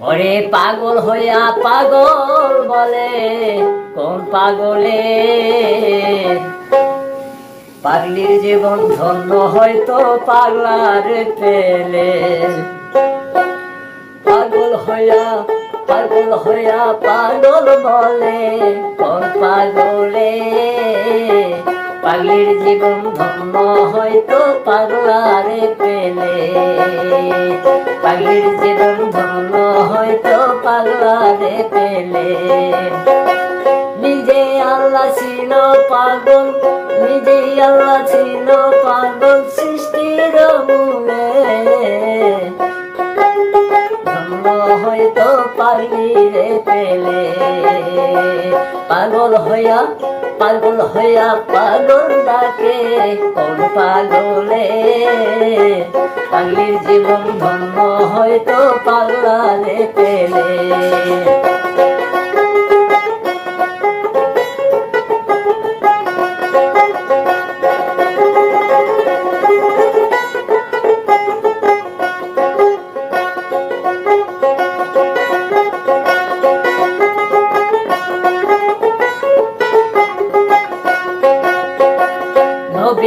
ওরে পাগল হইয়া পাগল বলে, কোন পাগলে? পাগলির জীবন ধন্য হয়তো পাগলার পেলে। পাগল হইয়া পাগল হইয়া পাগল বলে, কোন পাগলে? পাগলির জীবন ধন্য হয়তো পাগলারে পেলে। পাগলির জীবন ধন্য হয়তো পাগলারে পেলে। নিজে আল্লাহ ছিল পাগল, নিজে আল্লাহ ছিল পাগল সৃষ্টির মূলে। ধন্য হয়তো পারলি রে পেলে। পাগল হইয়া পাগল হইয়া পাগল ডাকে কোন পাগলে? পাগলির জীবন ধন্য হয়তো পাগলারে পেলে।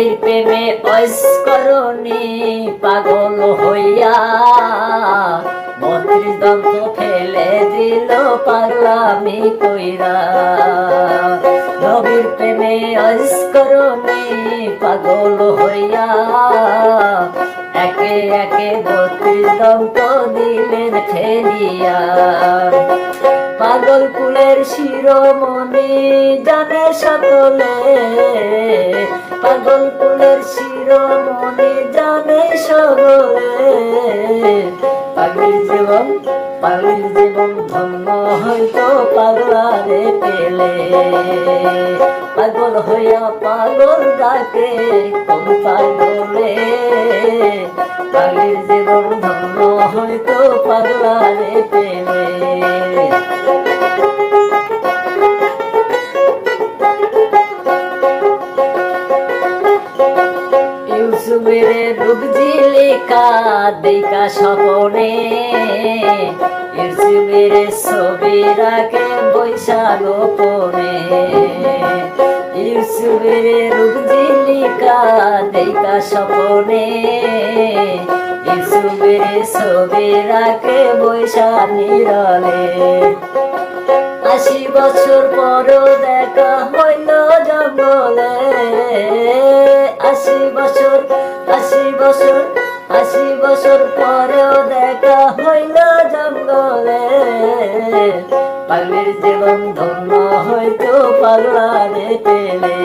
নবীর প্রেমে ঐস্করণী পাগল হইয়া বত্রিশ দন্ত ফেলে দিল পাগলামি কইরা। নবীর প্রেমে ঐস্করণী পাগল হইয়া একে একে বত্রিশ দন্ত দিলেন ফেলিয়া পাগল কুলের শিরোমণি জানে সকলে পাগল কুলের শিরোমণি জানে সকলে। পাগলির জীবন পাগলির জীবন ধন্য হয়তো পাগলারে পেলে। পাগল হইয়া পাগল ডাকে কোন পাগলে। পাগলির জীবন ধন্য হয়তো পাগলারে পেলে। ইউসুফের রূপ জিলিকা দেখা স্বপনে। ইউসুফের ছবি রাখে বৈশাখ গোপনে ইউসুফের রূপ জিলিকা দেখা স্বপনে। ইউসুফের ছবি রাখে বৈশাখ নিরলে। আশি বছর পরও দেখা বছর, আশি বছর আশি বছর পরেও দেখা হইল জঙ্গলে। পাগলির জীবন ধন্য হয়তো পাগলারে পেলে।